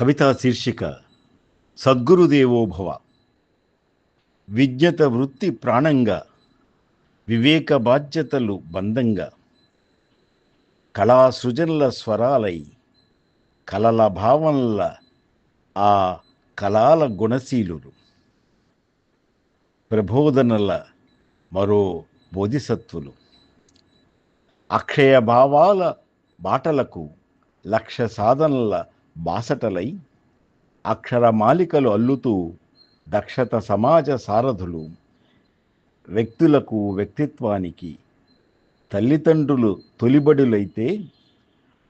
కవితా శీర్షిక సద్గురుదేవోభవ విజ్ఞత వృత్తి ప్రాణంగా వివేక బాధ్యతలు బంధంగా. కళా సృజనల స్వరాలై కలల భావనల ఆ కళాల గుణశీలులు. ప్రబోధనల మరో బోధిసత్వులు. అక్షయ భావాల బాటలకు లక్ష సాధనల బాసటలై అక్షరమాలికలు అల్లుతూ దక్షత సమాజ సారథులు వ్యక్తులకు వ్యక్తిత్వానికి తల్లిదండ్రులు తొలిబడులైతే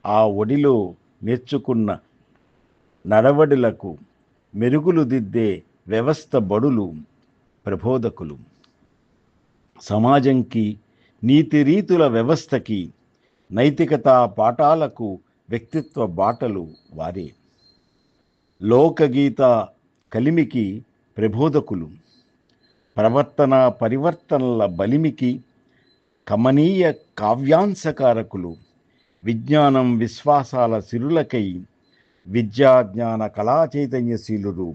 ఆ ఒడిలో నేర్చుకున్న నడవడులకు మెరుగులు దిద్దే వ్యవస్థ బడులు ప్రబోధకులు. సమాజంకి నీతి రీతుల వ్యవస్థకి నైతికతా పాఠాలకు వ్యక్తిత్వ బాటలు వారే. లోకగీత కలిమికి ప్రబోధకులు. ప్రవర్తన పరివర్తనల బలిమికి కమనీయ కావ్యాంశకారకులు. విజ్ఞానం విశ్వాసాల సిరులకై విద్యాజ్ఞాన కళా చైతన్యశీలురు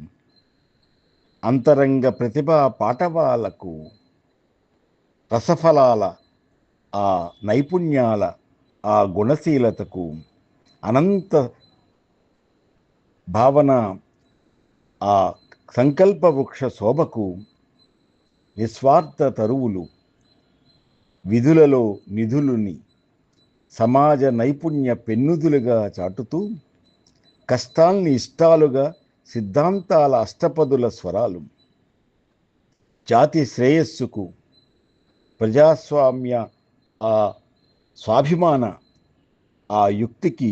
అంతరంగ ప్రతిభా పాఠవాలకు రసఫలాల ఆ నైపుణ్యాల ఆ గుణశీలతకు అనంత భావన ఆ సంకల్ప వృక్ష శోభకు నిస్వార్థ తరువులు విధులలో నిధులుని సమాజ నైపుణ్య పెన్నుదులుగా చాటుతూ కష్టాల్ని ఇష్టాలుగా సిద్ధాంతాల అష్టపదుల స్వరాలు జాతి శ్రేయస్సుకు ప్రజాస్వామ్య ఆ స్వాభిమాన ఆ యుక్తికి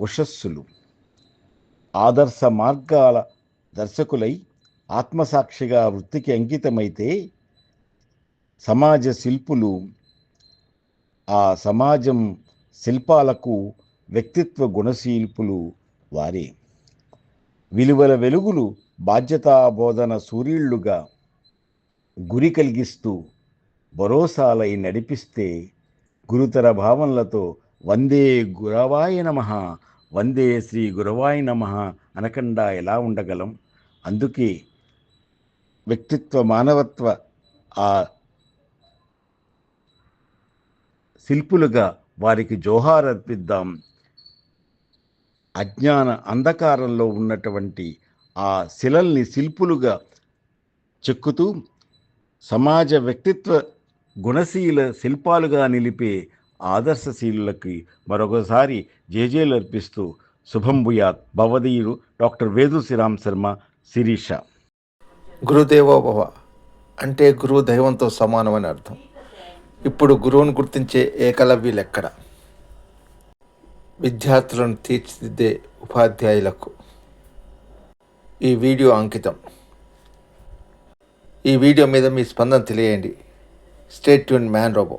ఉషస్సులు ఆదర్శ మార్గాల దర్శకులై ఆత్మసాక్షిగా వృత్తికి అంకితమైతే సమాజ శిల్పులు ఆ సమాజం శిల్పాలకు వ్యక్తిత్వ గుణశీల్పులు వారే. విలువల వెలుగులు బాధ్యతా బోధన సూర్యుళ్ళుగా గురి కలిగిస్తూ భరోసాలై నడిపిస్తే గురుతర భావనలతో వందే గురవాయ నమ. వందే శ్రీ గురవాయ నమ అనకుండా ఎలా ఉండగలం? అందుకే వ్యక్తిత్వ మానవత్వ ఆ శిల్పులుగా వారికి జోహార్ అర్పిద్దాం. అజ్ఞాన అంధకారంలో ఉన్నటువంటి ఆ శిలల్ని శిల్పులుగా చెక్కుతూ సమాజ వ్యక్తిత్వ గుణశీల శిల్పాలుగా నిలిపే ఆదర్శశీలులకి మరొకసారి జేజేలు అర్పిస్తూ శుభం భూయాత్ భవదీయుడు డాక్టర్ వేదు శ్రీరామ్ శర్మ శిరీష. గురుదేవోభవ అంటే గురువు దైవంతో సమానమని అర్థం. ఇప్పుడు గురువును గుర్తించే ఏకలవ్యులెక్కడ విద్యార్థులను తీర్చిదిద్దే ఉపాధ్యాయులకు ఈ వీడియో అంకితం. ఈ వీడియో మీద మీ స్పందన తెలియండి. State tune man robo.